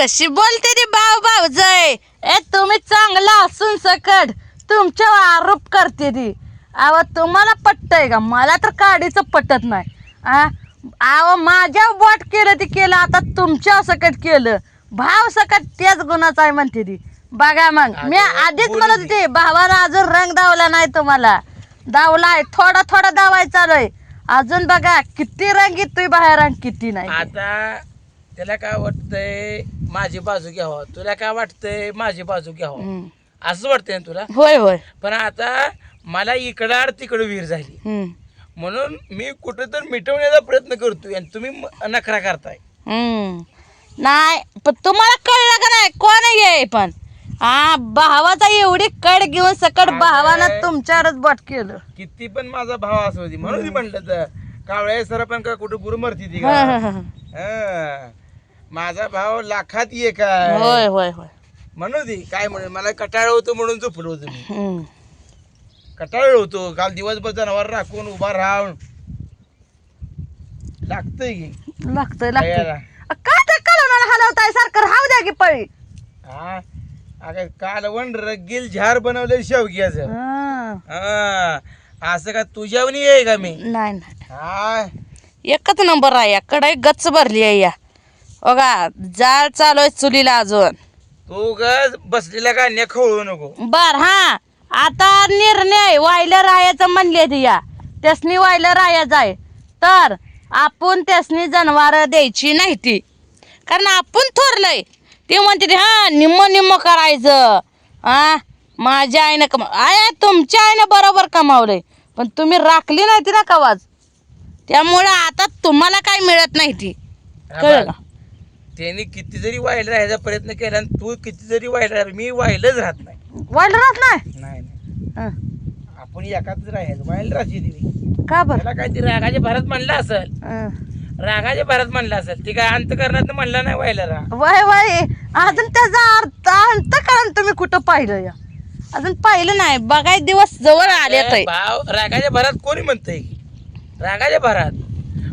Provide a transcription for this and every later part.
कशी बोलते ती भाव भाऊजय ए तुम्ही चांगला असून सकट. तुमच्यावर आरोप करते ती. अव तुम्हाला पटतंय का? मला तर काडीचं पटत नाही. आ? अव माझ्या बोट केलं ती केलं आता तुमच्या सकट केलं. भाव सकट त्याच गुणाचा आहे म्हणते ती. बघा मग मी आधीच म्हणत. होते भावाला अजून रंग दावला नाही तुम्हाला. दावलाय थोडा थोडा दावायचा चालूय. अजून बघा किती रंग येतोय बाहेर आणि किती नाही आता त्याला काय वाटतंय माझी बाजू घ्यावं तुला काय वाटतंय माझी बाजू घ्यावं हम्म. असं वाटतंय ना तुला होय होय पण आता मला इकडं आड तिकडं विहीर झाली हम्म. म्हणून मी कुठं तर मिटवण्याचा प्रयत्न करतोय आणि तुम्ही म- नखरा करताय हम्म. नाही पण तुम्हाला कळलं का नाही कोण आहे पण हा भावाचा एवढी कड घेऊन सकट. भावानं तुमच्यावरच बोट केलं किती पण माझा भाव असू दे म्हणून मी म्हटलं तर कावळ्या सर पण का कुठं गुरु मरती ती हा, हा, हा. हं. माझा भाव लाखात ये काय होय होय होय. म्हणू दे काय म्हणून मला कटाळ होतो म्हणून झोपलो होतो मी. हम्म. कटाळ होतो काल दिवसभर जनावर राखून उभा राहून. लागतंय की. लागतंय काय ते कळणार हलवताय सारखं? राहू द्या की पळी. हा? अगं कालवण रगील झार बनवले शेवग्याचं. हं. हा. असं का तुझ्यावनी आहे का मी? नाही नाही. हा? एकच नंबर आहे या कढाई गच्च भरली आहे या. बघा जाळ चालू आहे चुलीला अजून. तू ग बसलेला का खवळू नको? बर हा. आता निर्णय वायलं राहायचं म्हणले ती या. त्यासनी वायलं राहायचं आहे. तर आपण त्यासनी जनावर द्यायची नाही ती. कारण आपण थोरलंय. ते म्हणते ते, हा निम्म निम्म करायचं. हा माझ्या आईनं कमा आय तुमच्या आईनं बरोबर कमावलंय. पण तुम्ही राखली नाही ती ना कवाज त्यामुळं आता तुम्हाला काय मिळत नाही ती. कळलं? का त्यांनी किती जरी व्हायला राहायचा प्रयत्न केला आणि तू किती जरी व्हायला राहिला, मी व्हायलाच राहत नाही. वायलं राहत नाही? नाही नाही. हं. आपण एकाच राहायचं. व्हायला राहायची तुम्ही का बरं? त्याला काहीतरी रागाच्या भरात म्हणलं असेल. रागाच्या भरात म्हणलं असेल. ती काय अंतकरणात म्हणलं नाही व्हायला राहा वय वय. अजून त्याचा अर्थ अंत कारण तुम्ही कुठं पाहिलं या? अजून पाहिलं नाही. बघाय दिवस जवळ आले भाव रागाच्या भरात कोणी म्हणतंय? रागाच्या भरात.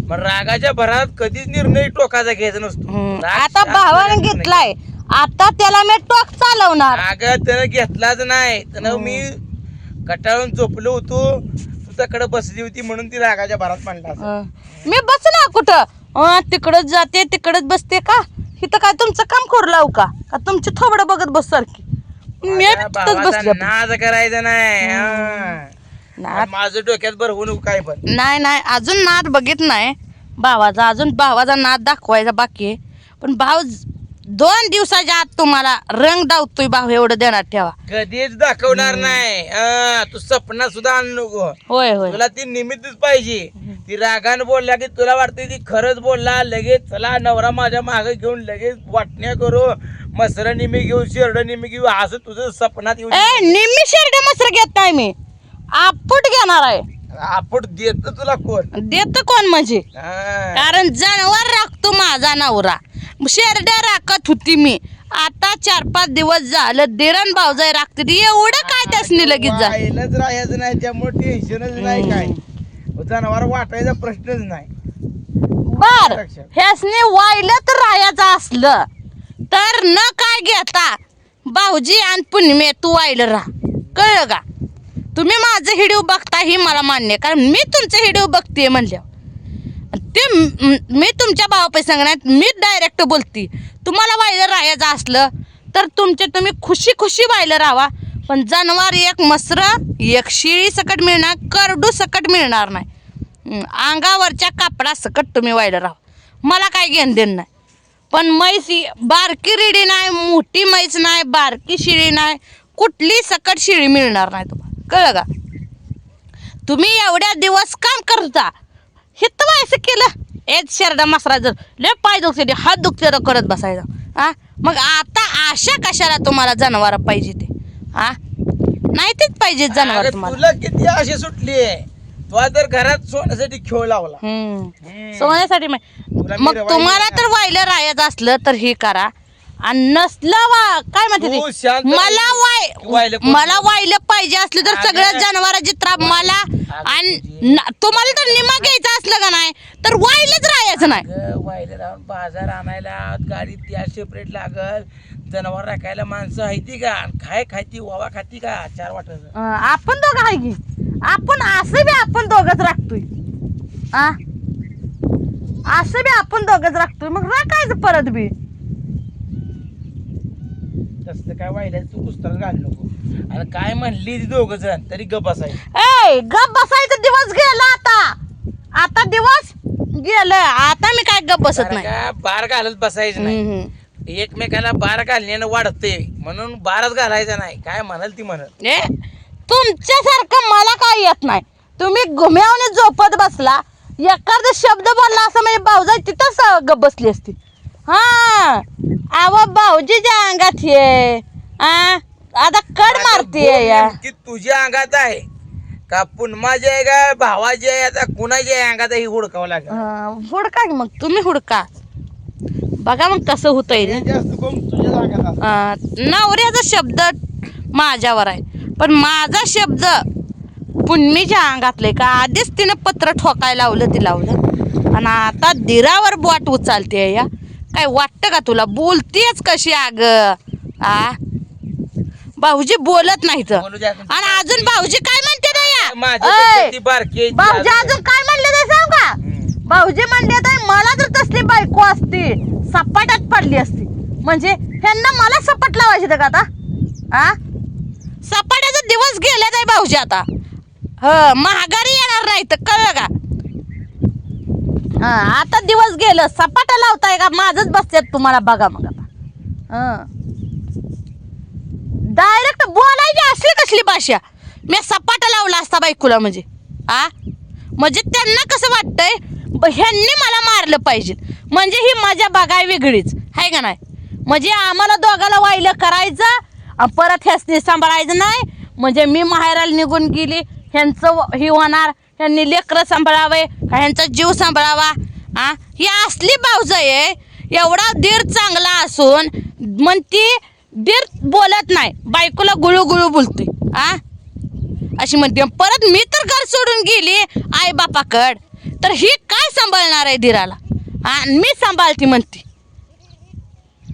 मग रागाच्या भरात कधीच निर्णय टोकाचा घ्यायचा नसतो. राग आता शांत भावाने निर्णय घेतलाय. आता त्याला मी टोक चालवणार. अगं त्यानं घेतलाच नाही. त्यानं मी कटाळून झोपलो होतो. तू त्याकडे बसली होती म्हणून ती रागाच्या भरात असेल. हं. मी बस ना कुठं? अं, तिकडच जाते तिकडच बसते का? इथं काय तुमचं काम करू लावू का? का तुमची थोबडं बघत बस सारखी मी माझ्या तिथंच भावाचा बसले नाद करायचा नाही. हा. नाद माझं डोक्यात भर होऊ नको काय पण. नाही नाही अजून नाद बघित नाही. भावाचा अजून भावाचा नाद दाखवायचा बाकी आहे. पण भाव दोन दिवसाच्या आत तुम्हाला रंग दावतोय भाव एवढं देणार ठेवा. कधीच दाखवणार नाही. तू सपना सुद्धा आणू नको. होय होय. तुला ती निमित्तच पाहिजे. ती रागानं बोलला की तुला वाटते ती खरंच बोलला लगेच चला नवरा माझ्या मागे घेऊन लगेच वाटण्या करू. मसर निमी घेऊ शेरड निमी घेऊ असं तुझं सपनात येऊ ए निम्मी शेरडे मसर घेत नाही मी. आपूट घेणार आहे. आपण देत तुला कोण? देत कोण म्हणजे? हा. कारण जनावर राखतो माझा नवरा. शेरड्या राखत होती मी. आता चार पाच दिवस झालं देरण भावजाई राखते ती. एवढं काय त्यासनी लगेच जा राहायचं नाही त्यामुळे टेन्शनच नाही काय. जनावर वाटायचा प्रश्नच नाही. बर. ह्यासनी वायलत राहायचं असलं तर न काय घेता भाऊजी आणि पुण्यमे तू वायलं राहा. कळलं का? तुम्ही माझं हिडिओ बघता ही मला मान्य आहे. कारण मी तुमचं हिडिओ बघते म्हणल्यावर. ते मी तुमच्या भावापै सांगण्यात मी डायरेक्ट बोलते. तुम्हाला व्हायला राहायचं असलं तर तुमचे तुम्ही खुशी खुशी व्हायला राहा पण जनावर एक मसर एक शिळी सकट मिळणार करडू सकट मिळणार नाही. अंगावरच्या कापडा सकट तुम्ही व्हायला राहा मला काय घेणं देणं नाही. पण म्हैस ही बारकी रेडी नाही मोठी म्हैस नाही बारकी शिळी नाही कुठली सकट शिळी मिळणार नाही तुम्हाला. कळलं का? तुम्ही एवढ्या दिवस काम करता. हित व्हायचं केलं. एक शेरडा मसरा जर लय पाय दुखते हात दुखते तर करत बसायचं. हा मग आता आशा कशाला तुम्हाला जनावर पाहिजे ते? हा नाही तेच पाहिजे जनावर तुला किती अशी सुटली? तुला तर घरात सोन्यासाठी खेळ लावला. सोन्यासाठी मग तुम्हाला? तर वायलं राहायचं असलं तर हे करा. आणि नसलं वा. काय म्हणते तू? ते? शांत मला वाय कोण? मला वाहिलं पाहिजे असलं तर अगं. सगळ्या जनावरांची त्राप मला आणि न- तुम्हाला तर निमा घ्यायचं असलं का नाही? तर वाहिलंच राहायचं नाही. वाहिलं राहून बाजार आणायला गाडीत त्या सेपरेट लागल. जनावर राखायला माणसं हायती का? खाय खायती वावा खाती का? चार वाटत अं, आपण दोघं आहे की? आपण असं बी आपण दोघच राखतोय. आ? असं बी आपण दोघच राखतोय. मग राखायचं परत बी. तसलं काय वाहिलं तू पुस्तक घालू नको. आणि काय म्हणली दोघ जण तरी गप ए गप बसायचा दिवस गेला आता. आता दिवस गेलं आता मी काय गप बसत नाही. का बार घालत बसायचं नाही. हम्म. एकमेकाला बार घालण्यानं वाढते. म्हणून बारच घालायचा नाही. काय म्हणाल ती म्हणत ए तुमच्यासारखं मला काय येत नाही. तुम्ही घुम्यावने झोपत बसला एखादा शब्द बोलला असं म्हणजे भाऊजाई तिथंच गप बसली असती. हा आव भाऊजीच्या अंगात ये. आ आता कड मारते या. की तुझ्या अंगात आहे का पुन्माची आहे का भावाची आहे? आता कुणाची आहे अंगात आहे ही हुडकावं लागेल. अं, हुडका की मग तुम्ही हुडका. बघा मग कसं होतंय जास्त अंगात अं, नवऱ्याचा शब्द माझ्यावर आहे. पण माझा शब्द पुण्मीच्या अंगातले का? आधीच तिनं पत्र ठोकायला लावलं ते लावलं. आणि आता दिरावर बोट उचालते या. काय वाटतं का तुला? बोलतेच कशी अग आ? भाऊजी बोलत नाहीत. बोलू द्या. आणि अजून भाऊजी काय म्हणते ना माझ्यापेक्षा या ती बारकी आहे, ती भाऊजी अजून- अजून काय म्हणले ते सांग का? हम्म. भाऊजी म्हणले तर मला जर तसली बायको असती. सपाटात पडली असती. म्हणजे ह्यांना मला सपाट लावायचे का आता? आ? सपाट्याचा दिवस गेले नाही भाऊजी आता. ह महागारी येणार नाही तर कळलं का? हा आता दिवस गेलं. सपाटा लावताय का? माझच बसतात तुम्हाला बघा मग आता. डायरेक्ट बोलायची असली कसली भाषा? मी सपाटा लावला असता बायकोला म्हणजे. आ? म्हणजे त्यांना कसं वाटतंय? ब- ह्यांनी मला मारलं पाहिजे. म्हणजे ही मजा बघाय वेगळीच. आहे का नाही? म्हणजे आम्हाला दोघाला वाहिलं करायचं परत ह्यासनी सांभाळायचं नाही. म्हणजे मी माहेराला निघून गेली. ह्यांचं ही होणार. ह्यांनी लेकरं सांभाळावे का ह्यांचा जीव सांभाळावा? आ? ही असली बावज आहे एवढा दीर चांगला असून म्हणती ती दीर बोलत नाही बायकोला गुळू गुळू आ? अशी म्हणते परत मी तर घर सोडून गेली आई बापाकड तर ही काय सांभाळणार आहे धीराला? हा मी सांभाळते म्हणते.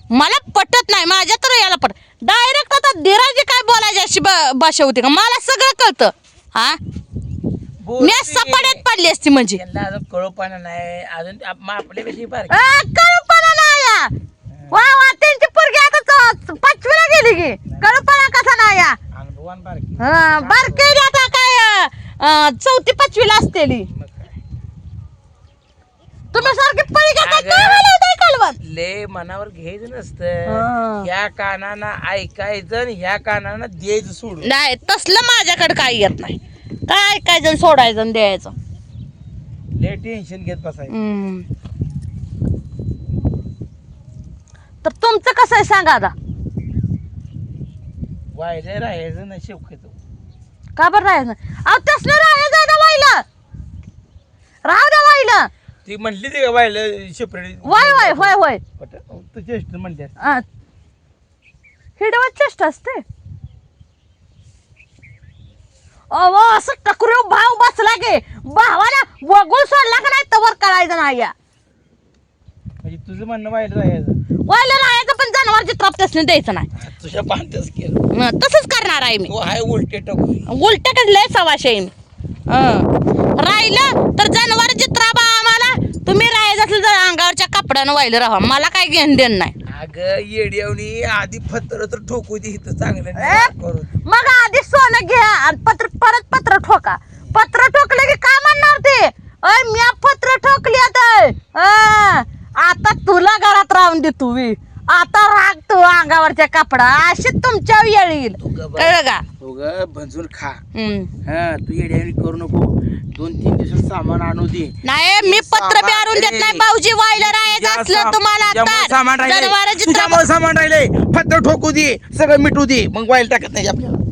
मला पटत नाही माझ्या तर याला पट डायरेक्ट आता धीराची काय बोलायची अशी ब- भाषा होती का? मला सगळं कळतं. हा मी की. सपाड्यात पडली असती म्हणजे. त्यांना अजून कळोपाना नाही. अजून आप- मग आपल्यापेक्षा बारकी आ, कळूपणा नाही या. वा वा त्यांची पोरगी आता च- पाचवीला गेली की. कळूपणा कसा नाही या. अनुभवान बारकी. हा, आता काय अं, चौथी पाचवीला असतेली. मग काय. तुम्ही सारखी पळी घेता अगं. काय ले मनावर घ्यायचं हा. नसतं ह्या कानानं ऐकायचं आणि ह्या कानानं द्यायचं सोडून. नाही तसलं माझ्याकडे काही येत नाही. काय ऐकायचं आणि सोडायचं आणि द्यायचं. ले टेन्शन घेत बसायचं. हम्म. तर तुमचं कसं आहे सांगा आता. वायले राहायचं ना शेवकेत का बरं राहायचं अहो तसलं राहायचं आहे ना वाहिलं राहू द्या वाहिलं ती म्हणली ती का वायले शेपरेट? वय वय होय होय. तू चेष्ट म्हणली. हिडवत चेष्ट असते. अहो असं टकरू भाव बसला गे भावाला वगून सोडला का नाही तवर करायचं नाही या. म्हणजे तुझं म्हणणं राहायचं. वायला राहायचं पण जनावरची त्राप तसलं द्यायचं नाही. तुझ्या बांधतेच केलं हं, तसंच करणार आहे मी. तू हाय उलटे टाकू उलट लय सवाशे आहे मी. हं. राहिलं तर जनावरची त्राप आम्हाला. तुम्ही राहायचं असलं तर अंगावरच्या कपड्यानं वाहिलं राहा. मला काय घेणं देणं नाही. अगं येड्यावनी आधी फत्र तर ठोकू दे इथं चांगलं ए? नाही करून मग आधी सोनं घ्या आणि पत्र परत पत्र ठोका पत्र ठोकले की काय म्हणणार ते अय मी पत्र ठोकली आता अं, आता तुला घरात राहून दे तू. आता राग तू अंगावरच्या कपडा. अशी तुमच्या वेळ येईल तू ग. कळलं का? उगं भंजून खा. हम्म. हा तू येड्यावनी करू नको. दोन तीन दिवस सामान आणू दे. नाही मी पत्र बी आणून देत नाही भाऊजी व्हायला राहायचं असलं तुम्हाला तुझ्यामुळे सामान राहिले जनावरांची त्राप- तुझ्यामुळे सामान राहिले फत्र ठोकू दे. सगळं मिटू दे. मग वाईल टाकत नाही आपल्याला.